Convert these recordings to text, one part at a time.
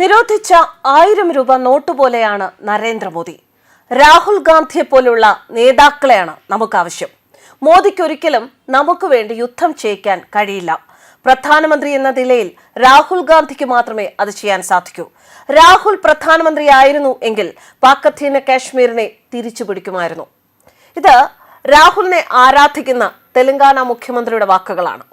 നിരോധിച്ച ആയിരം രൂപ നോട്ട് പോലെയാണ് നരേന്ദ്രമോദി. രാഹുൽ ഗാന്ധിയെ പോലുള്ള നേതാക്കളെയാണ് നമുക്ക് ആവശ്യം മോദിക്കൊരിക്കലും നമുക്ക് വേണ്ടി യുദ്ധം ചെയ്യിക്കാൻ കഴിയില്ല. പ്രധാനമന്ത്രി എന്ന നിലയിൽ രാഹുൽ ഗാന്ധിക്ക് മാത്രമേ അത് ചെയ്യാൻ സാധിക്കൂ. രാഹുൽ പ്രധാനമന്ത്രിയായിരുന്നു എങ്കിൽ പാക്കത്തീന കാശ്മീരിനെ തിരിച്ചു പിടിക്കുമായിരുന്നു. ഇത് രാഹുലിനെ ആരാധിക്കുന്ന തെലങ്കാന മുഖ്യമന്ത്രിയുടെ വാക്കുകളാണ്.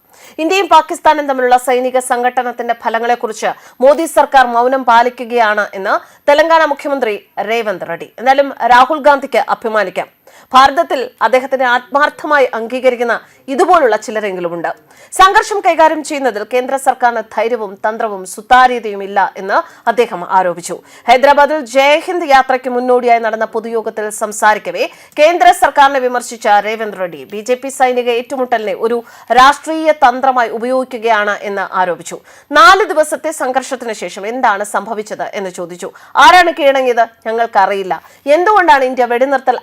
ഇന്ത്യയും പാകിസ്ഥാനും തമ്മിലുള്ള സൈനിക സംഘട്ടനത്തിന്റെ ഫലങ്ങളെക്കുറിച്ച് മോദി സർക്കാർ മൗനം പാലിക്കുകയാണ് എന്ന് തെലങ്കാന മുഖ്യമന്ത്രി രേവന്ത് റെഡ്ഡി. എന്നാലും രാഹുൽ ഗാന്ധിക്ക് അഭിമാനിക്കാം. ഭാരതത്തിൽ അദ്ദേഹത്തിന് ആത്മാർത്ഥമായി അംഗീകരിക്കുന്ന ഇതുപോലുള്ള ചിലരെങ്കിലും ഉണ്ട് സംഘർഷം കൈകാര്യം ചെയ്യുന്നതിൽ കേന്ദ്ര സർക്കാരിന് ധൈര്യവും തന്ത്രവും സുതാര്യതയും ഇല്ല എന്ന് അദ്ദേഹം ആരോപിച്ചു. ഹൈദരാബാദിൽ ജയഹിന്ദ് യാത്രയ്ക്ക് മുന്നോടിയായി നടന്ന പൊതുയോഗത്തിൽ സംസാരിക്കവേ കേന്ദ്ര സർക്കാരിനെ വിമർശിച്ച Revanth Reddy B J P സൈനിക ഏറ്റുമുട്ടലിനെ ഒരു രാഷ്ട്രീയ തന്ത്രമായി ഉപയോഗിക്കുകയാണ് എന്ന് ആരോപിച്ചു. നാല് ദിവസത്തെ സംഘർഷത്തിന് ശേഷം എന്താണ് സംഭവിച്ചത് എന്ന് ചോദിച്ചു. ആരാണ് കീഴടങ്ങിയത്? ഞങ്ങൾക്കറിയില്ല. എന്തുകൊണ്ടാണ് ഇന്ത്യ വെടിനിർത്തൽ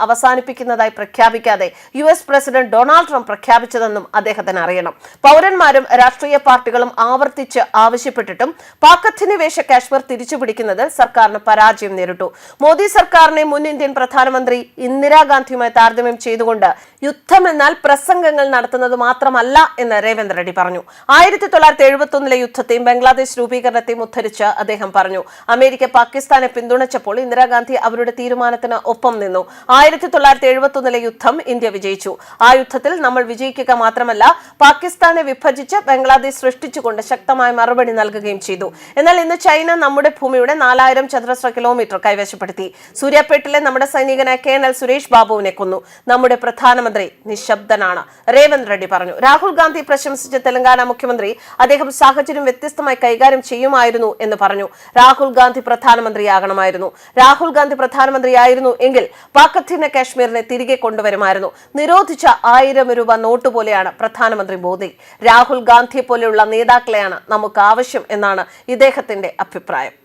അവസാനിപ്പിക്കുന്നതായി പ്രഖ്യാപിക്കാതെ U S president Donald Trump പ്രഖ്യാപിച്ചതെന്നും അദ്ദേഹത്തിന് അറിയണം. പൗരന്മാരും രാഷ്ട്രീയ പാർട്ടികളും ആവർത്തിച്ച് ആവശ്യപ്പെട്ടിട്ടും പാക് അധിനിവേശ കാശ്മീർ തിരിച്ചുപിടിക്കുന്നതിൽ സർക്കാരിന് പരാജയം നേരിട്ടു. മോദി സർക്കാരിനെ മുൻ ഇന്ത്യൻ പ്രധാനമന്ത്രി ഇന്ദിരാഗാന്ധിയുമായി താരതമ്യം ചെയ്തുകൊണ്ട് യുദ്ധമെന്നാൽ പ്രസംഗങ്ങൾ നടത്തുന്നത് മാത്രമല്ല എന്ന് രേവന്ത് റെഡ്ഡി പറഞ്ഞു. ആയിരത്തി തൊള്ളായിരത്തി എഴുപത്തി ഒന്നിലെ യുദ്ധത്തെയും ബംഗ്ലാദേശ് രൂപീകരണത്തെയും ഉദ്ധരിച്ച് അദ്ദേഹം പറഞ്ഞു. അമേരിക്ക പാകിസ്ഥാനെ പിന്തുണച്ചപ്പോൾ ഇന്ദിരാഗാന്ധി അവരുടെ തീരുമാനത്തിന് ഒപ്പം നിന്നു. ആയിരത്തി തൊള്ളായിരത്തി എഴുപത്തി ഒന്നിലെ യുദ്ധം ഇന്ത്യ വിജയിച്ചു. ആ യുദ്ധത്തിൽ നമ്മൾ വിജയിക്കുക മാത്രമല്ല പാകിസ്ഥാനെ വിഭജിച്ച് ബംഗ്ലാദേശ് സൃഷ്ടിച്ചുകൊണ്ട് ശക്തമായ മറുപടി നൽകുകയും ചെയ്തു. എന്നാൽ ഇന്ന് ചൈന നമ്മുടെ ഭൂമിയുടെ നാലായിരം ചതുരശ്ര കിലോമീറ്റർ കൈവശപ്പെടുത്തി. സൂര്യാപേട്ടിലെ നമ്മുടെ സൈനികനായ കേണൽ സുരേഷ് ബാബുവിനെ കൊന്നു. നമ്മുടെ പ്രധാനമന്ത്രി നിശബ്ദനാണ്. രേവന്ത് റെഡ്ഡി പറഞ്ഞു. രാഹുൽ ഗാന്ധി പ്രശംസിച്ച തെലങ്കാന മുഖ്യമന്ത്രി അദ്ദേഹം സാഹചര്യം വ്യത്യസ്തമായി കൈകാര്യം ചെയ്യുമായിരുന്നു എന്ന് പറഞ്ഞു. രാഹുൽ ഗാന്ധി പ്രധാനമന്ത്രിയാകണമായിരുന്നു. രാഹുൽ ഗാന്ധി പ്രധാനമന്ത്രിയായിരുന്നു എങ്കിൽ പാക് അധീന കാശ്മീരിനെ തിരികെ കൊണ്ടുവരുമായിരുന്നു. നിരോധിച്ച ആയിരം രൂപ നോട്ട് പോലെയാണ് പ്രധാനമന്ത്രി മോദി. രാഹുൽ ഗാന്ധി പോലെയുള്ള നേതാക്കളെയാണ് നമുക്ക് ആവശ്യം എന്നാണ് ഇദ്ദേഹത്തിന്റെ അഭിപ്രായം.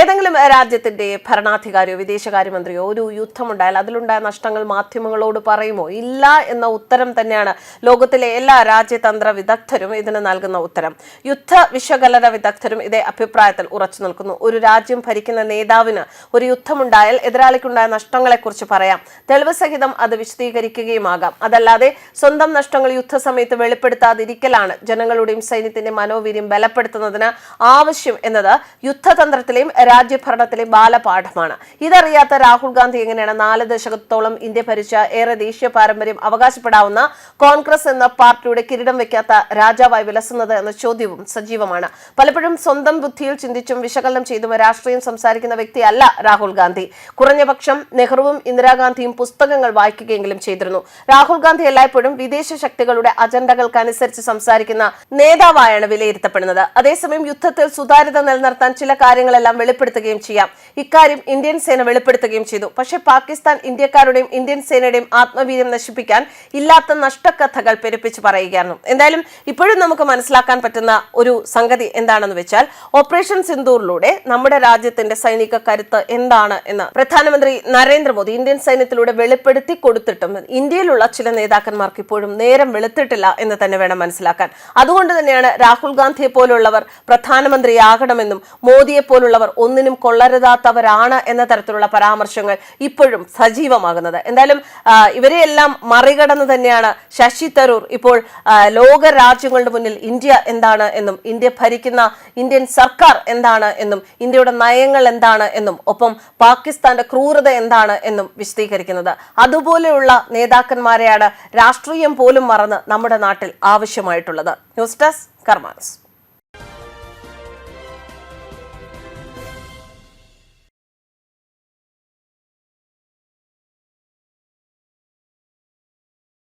ഏതെങ്കിലും രാജ്യത്തിന്റെ ഭരണാധികാരിയോ വിദേശകാര്യമന്ത്രിയോ ഒരു യുദ്ധമുണ്ടായാൽ അതിലുണ്ടായ നഷ്ടങ്ങൾ മാധ്യമങ്ങളോട് പറയുമോ? ഇല്ല എന്ന ഉത്തരം തന്നെയാണ് ലോകത്തിലെ എല്ലാ രാജ്യതന്ത്ര വിദഗ്ധരും ഇതിന് നൽകുന്ന ഉത്തരം. യുദ്ധ വിശകലന വിദഗ്ധരും ഇതേ അഭിപ്രായത്തിൽ ഉറച്ചു നിൽക്കുന്നു. ഒരു രാജ്യം ഭരിക്കുന്ന നേതാവിന് ഒരു യുദ്ധമുണ്ടായാൽ എതിരാളിക്കുണ്ടായ നഷ്ടങ്ങളെക്കുറിച്ച് പറയാം. തെളിവ് സഹിതം അത് വിശദീകരിക്കുകയുമാകാം അതല്ലാതെ സ്വന്തം നഷ്ടങ്ങൾ യുദ്ധസമയത്ത് വെളിപ്പെടുത്താതിരിക്കലാണ് ജനങ്ങളുടെയും സൈന്യത്തിന്റെ മനോവീര്യം ബലപ്പെടുത്തുന്നതിന് ആവശ്യം എന്നത് യുദ്ധതന്ത്രത്തിലെയും രാജ്യഭരണത്തിലെയും ബാലപാഠമാണ്. ഇതറിയാത്ത രാഹുൽ ഗാന്ധി എങ്ങനെയാണ് നാല് ദശകത്തോളം ഇന്ത്യ ഭരിച്ച ഏറെ ദേശീയ പാരമ്പര്യം അവകാശപ്പെടാവുന്ന കോൺഗ്രസ് എന്ന പാർട്ടിയുടെ കിരീടം വെക്കാത്ത രാജാവായി വിലസുന്നത് എന്ന ചോദ്യവും സജീവമാണ്. പലപ്പോഴും സ്വന്തം ബുദ്ധിയിൽ ചിന്തിച്ചും വിശകലനം ചെയ്തും രാഷ്ട്രീയം സംസാരിക്കുന്ന വ്യക്തിയല്ല രാഹുൽ ഗാന്ധി. കുറഞ്ഞപക്ഷം നെഹ്റുവും ഇന്ദിരാഗാന്ധിയും പുസ്തകങ്ങൾ വായിക്കുകയെങ്കിലും ചെയ്തിരുന്നു. രാഹുൽ ഗാന്ധി എല്ലായ്പ്പോഴും വിദേശ ശക്തികളുടെ അജണ്ടകൾക്കനുസരിച്ച് സംസാരിക്കുന്ന നേതാവായാണ് വിലയിരുത്തപ്പെടുന്നത്. അതേസമയം യുദ്ധത്തിൽ സുതാര്യത നിലനിർത്താൻ ചില കാര്യങ്ങളെല്ലാം വെളിപ്പെടുത്തുകയും ചെയ്യാം. ഇക്കാര്യം ഇന്ത്യൻ സേന വെളിപ്പെടുത്തുകയും ചെയ്തു. പക്ഷേ പാകിസ്ഥാൻ ഇന്ത്യക്കാരുടെയും ഇന്ത്യൻ സേനയുടെയും ആത്മവീര്യം നശിപ്പിക്കാൻ ഇല്ലാത്ത നഷ്ടക്കഥകൾ പെരുപ്പിച്ച് പറയുകയായിരുന്നു. എന്തായാലും ഇപ്പോഴും നമുക്ക് മനസ്സിലാക്കാൻ പറ്റുന്ന ഒരു സംഗതി എന്താണെന്ന് വെച്ചാൽ ഓപ്പറേഷൻ സിന്ദൂറിലൂടെ നമ്മുടെ രാജ്യത്തിന്റെ സൈനിക കരുത്ത് എന്താണ് എന്ന് പ്രധാനമന്ത്രി നരേന്ദ്രമോദി ഇന്ത്യൻ സൈന്യത്തിലൂടെ വെളിപ്പെടുത്തി കൊടുത്തിട്ടും ഇന്ത്യയിലുള്ള ചില നേതാക്കന്മാർക്ക് ഇപ്പോഴും നേരം വെളുത്തിട്ടില്ല എന്ന് തന്നെ വേണം മനസ്സിലാക്കാൻ. അതുകൊണ്ട് തന്നെയാണ് രാഹുൽ ഗാന്ധിയെ പോലുള്ളവർ പ്രധാനമന്ത്രിയാകണമെന്നും മോദിയെ പോലുള്ളവർ ഒന്നിനും കൊള്ളരുതാത്തവരാണ് എന്ന തരത്തിലുള്ള പരാമർശങ്ങൾ ഇപ്പോഴും സജീവമാകുന്നത്. എന്തായാലും ഇവരെയെല്ലാം മറികടന്ന് തന്നെയാണ് ശശി തരൂർ ഇപ്പോൾ ലോക രാജ്യങ്ങളുടെ മുന്നിൽ ഇന്ത്യ എന്താണ് എന്നും ഇന്ത്യ ഭരിക്കുന്ന ഇന്ത്യൻ സർക്കാർ എന്താണ് എന്നും ഇന്ത്യയുടെ നയങ്ങൾ എന്താണ് എന്നും ഒപ്പം പാകിസ്ഥാന്റെ ക്രൂരത എന്താണ് എന്നും വിശദീകരിക്കുന്നത്. അതുപോലെയുള്ള നേതാക്കന്മാരെയാണ് രാഷ്ട്രീയം പോലും മറന്ന് നമ്മുടെ നാട്ടിൽ ആവശ്യമായിട്ടുള്ളത്. News desk കർമാൻസ്